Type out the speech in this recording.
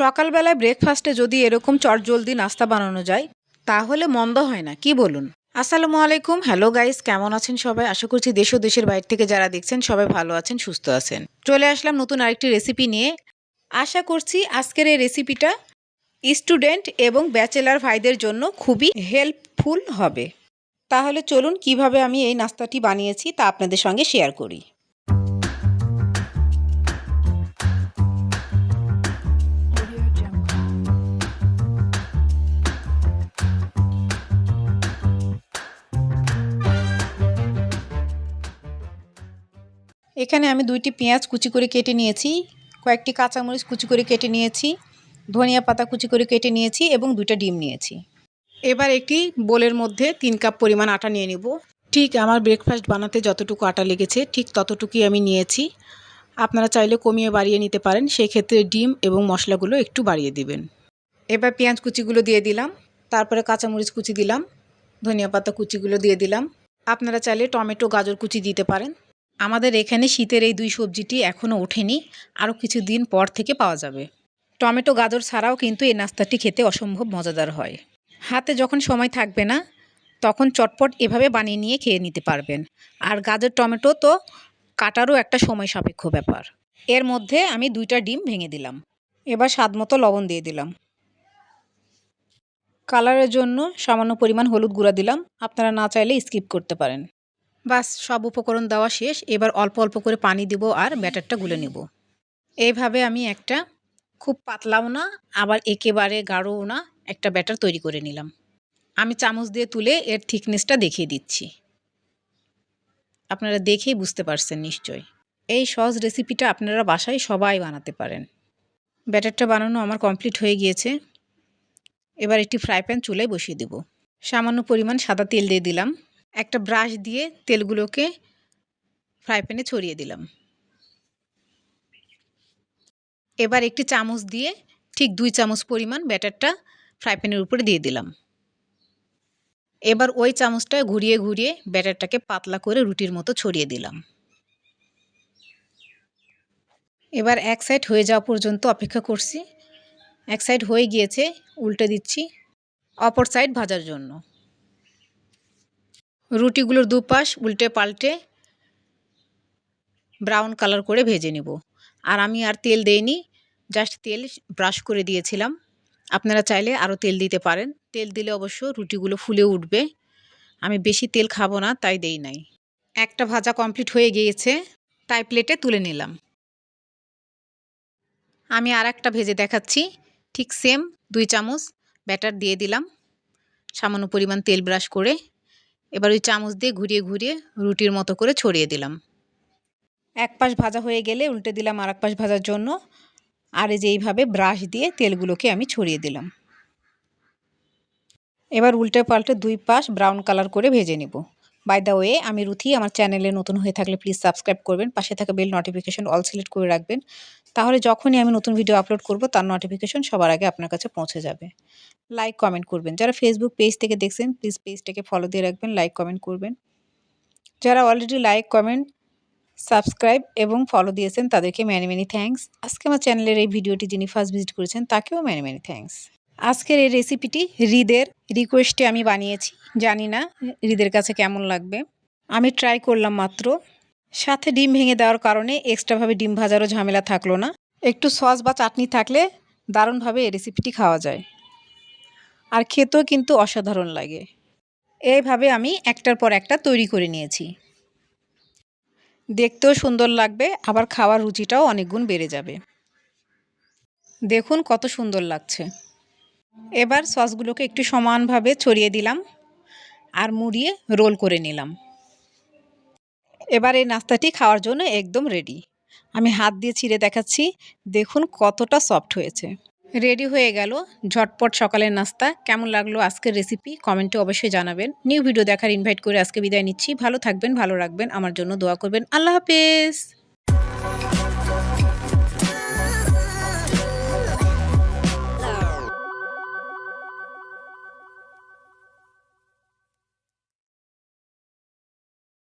সকালবেলায় ব্রেকফাস্টে যদি এরকম চটজলদি নাস্তা বানানো যায়, তাহলে মন্দ হয় না। কি বলুন? আসসালামু আলাইকুম। হ্যালো গাইস কেমন আছেন সবাই? আশা করছি দেশ ও দেশের বাইরে থেকে যারা দেখছেন, সবাই ভালো আছেন, সুস্থ আছেন। চলে আসলাম নতুন আরেকটি রেসিপি নিয়ে। আশা করছি আজকের এই রেসিপিটা স্টুডেন্ট এবং ব্যাচেলার ভাইদের জন্য খুবই হেল্পফুল হবে। তাহলে চলুন কীভাবে আমি এই নাস্তাটি বানিয়েছি তা আপনাদের সঙ্গে শেয়ার করি। এখানে আমি দুইটি পেঁয়াজ কুচি করে কেটে নিয়েছি, কয়েকটি কাঁচামরিচ কুচি করে কেটে নিয়েছি, ধনিয়া পাতা কুচি করে কেটে নিয়েছি এবং দুইটা ডিম নিয়েছি। এবার একটি বোলের মধ্যে তিন কাপ পরিমাণ আটা নিয়ে নিব। ঠিক আমার ব্রেকফাস্ট বানাতে যতটুকু আটা লেগেছে, ঠিক ততটুকুই আমি নিয়েছি। আপনারা চাইলে কমিয়ে বাড়িয়ে নিতে পারেন সেই ক্ষেত্রে ডিম এবং মশলাগুলো একটু বাড়িয়ে দিবেন। এবার পেঁয়াজ কুচিগুলো দিয়ে দিলাম, তারপরে কাঁচামরিচ কুচি দিলাম, ধনিয়া পাতা কুচিগুলো দিয়ে দিলাম। আপনারা চাইলে টমেটো, গাজর কুচি দিতে পারেন। আমাদের এখানে শীতের এই দুই সবজিটি এখনও ওঠেনি। আরও কিছু দিন পর থেকে পাওয়া যাবে। টমেটো, গাজর ছাড়াও কিন্তু এই নাস্তাটি খেতে অসম্ভব মজাদার হয়। হাতে যখন সময় থাকবে না, তখন চটপট এভাবে বানিয়ে নিয়ে খেয়ে নিতে পারবেন। আর গাজর, টমেটো তো কাটারও একটা সময় সাপেক্ষ ব্যাপার। এর মধ্যে আমি দুইটা ডিম ভেঙে দিলাম। এবার স্বাদ মতো লবণ দিয়ে দিলাম। কালারের জন্য সামান্য পরিমাণ হলুদ গুঁড়া দিলাম। আপনারা না চাইলে স্কিপ করতে পারেন। বাস সব উপকরণ দেওয়া শেষ। এবার অল্প অল্প করে পানি দিব আর ব্যাটারটা গুলে নেব। এইভাবে আমি একটা খুব পাতলাও না, আবার একেবারে গাঢ়ও না একটা ব্যাটার তৈরি করে নিলাম। আমি চামচ দিয়ে তুলে এর থিকনেসটা দেখিয়ে দিচ্ছি। আপনারা দেখেই বুঝতে পারছেন নিশ্চয় এই সহজ রেসিপিটা আপনারা বাসায় সবাই বানাতে পারেন। ব্যাটারটা বানানো আমার কমপ্লিট হয়ে গিয়েছে। এবার একটি ফ্রাই প্যান চুলায় বসিয়ে দেব। সামান্য পরিমাণ সাদা তেল দিয়ে দিলাম। একটা ব্রাশ দিয়ে তেলগুলোকে ফ্রাই প্যানে ছড়িয়ে দিলাম। এবার একটি চামচ দিয়ে ঠিক দুই চামচ পরিমাণ ব্যাটারটা ফ্রাই প্যানের উপরে দিয়ে দিলাম। এবার ওই চামচটা ঘুরিয়ে ঘুরিয়ে ব্যাটারটাকে পাতলা করে রুটির মতো ছড়িয়ে দিলাম। এবার এক সাইড হয়ে যাওয়া পর্যন্ত অপেক্ষা করছি। এক সাইড হয়ে গিয়েছে, উল্টে দিচ্ছি অপর সাইড ভাজার জন্য। রুটিগুলোর দুপাশ উল্টে পাল্টে ব্রাউন কালার করে ভেজে নেব। আর আমি আর তেল দেইনি জাস্ট তেল ব্রাশ করে দিয়েছিলাম। আপনারা চাইলে আরও তেল দিতে পারেন। তেল দিলে অবশ্য রুটিগুলো ফুলে উঠবে। আমি বেশি তেল খাব না, তাই দেই নাই। একটা ভাজা কমপ্লিট হয়ে গিয়েছে, তাই প্লেটে তুলে নিলাম। আমি আর একটা ভেজে দেখাচ্ছি। ঠিক সেম দুই চামচ ব্যাটার দিয়ে দিলাম। সামান্য পরিমাণ তেল ব্রাশ করে। এবার ওই চামচ দিয়ে ঘুরিয়ে ঘুরিয়ে রুটির মতো করে ছড়িয়ে দিলাম। এক পাশ ভাজা হয়ে গেলে উল্টে দিলাম আর এক পাশ ভাজার জন্য। আর এই যে এইভাবে ব্রাশ দিয়ে তেলগুলোকে আমি ছড়িয়ে দিলাম। এবার উল্টে পাল্টে দুই পাশ ব্রাউন কালার করে ভেজে নেব। বাই দ্য ওয়ে আমি রুথি, আমার চ্যানেলে নতুন হয়ে থাকলে প্লিজ সাবস্ক্রাইব করবেন। পাশে থাকা বেল নোটিফিকেশন অল সিলেক্ট করে রাখবেন। তাহলে যখনই আমি নতুন ভিডিও আপলোড করব, তার নোটিফিকেশন সবার আগে আপনার কাছে পৌঁছে যাবে। লাইক কমেন্ট করবেন। যারা ফেসবুক পেজ থেকে দেখছেন প্লিজ পেজটাকে ফলো দিয়ে রাখবেন লাইক কমেন্ট করবেন। যারা অলরেডি লাইক কমেন্ট সাবস্ক্রাইব এবং ফলো দিয়েছেন, তাদেরকে ম্যানি ম্যানি থ্যাঙ্কস আজকে আমার চ্যানেলের এই ভিডিওটি যিনি ফার্স্ট ভিজিট করেছেন, তাকেও ম্যানি ম্যানি থ্যাঙ্কস আজকের এই রেসিপিটি হৃদের রিকোয়েস্টে আমি বানিয়েছি। জানি না হৃদের কাছে কেমন লাগবে। আমি ট্রাই করলাম মাত্র। সাথে ডিম ভেঙে দেওয়ার কারণে এক্সট্রাভাবে ডিম ভাজারও ঝামেলা থাকল না। একটু সস বা চাটনি থাকলে দারুণভাবে এই রেসিপিটি খাওয়া যায়। আর খেতেও কিন্তু অসাধারণ লাগে। এইভাবে আমি একটার পর একটা তৈরি করে নিয়েছি। দেখতেও সুন্দর লাগবে, আবার খাওয়ার রুচিটাও অনেক গুণ বেড়ে যাবে। দেখুন কত সুন্দর লাগছে। এবার সসগুলোকে একটু সমানভাবে ছড়িয়ে দিলাম আর মুড়িয়ে রোল করে নিলাম। এবার এই নাস্তাটি খাওয়ার জন্য একদম রেডি আমি হাত দিয়ে ছিঁড়ে দেখাচ্ছি, দেখুন কতটা সফট হয়েছে। রেডি হয়ে গেল। ঝটপট সকালের নাস্তা। কেমন লাগল আজকের রেসিপি কমেন্টে অবশ্যই জানাবেন। নিউ ভিডিও দেখার ইনভাইট করে আজকে বিদায় নিচ্ছি। ভালো থাকবেন, ভালো রাখবেন। আমার জন্য দোয়া করবেন। আল্লাহ হাফেজ!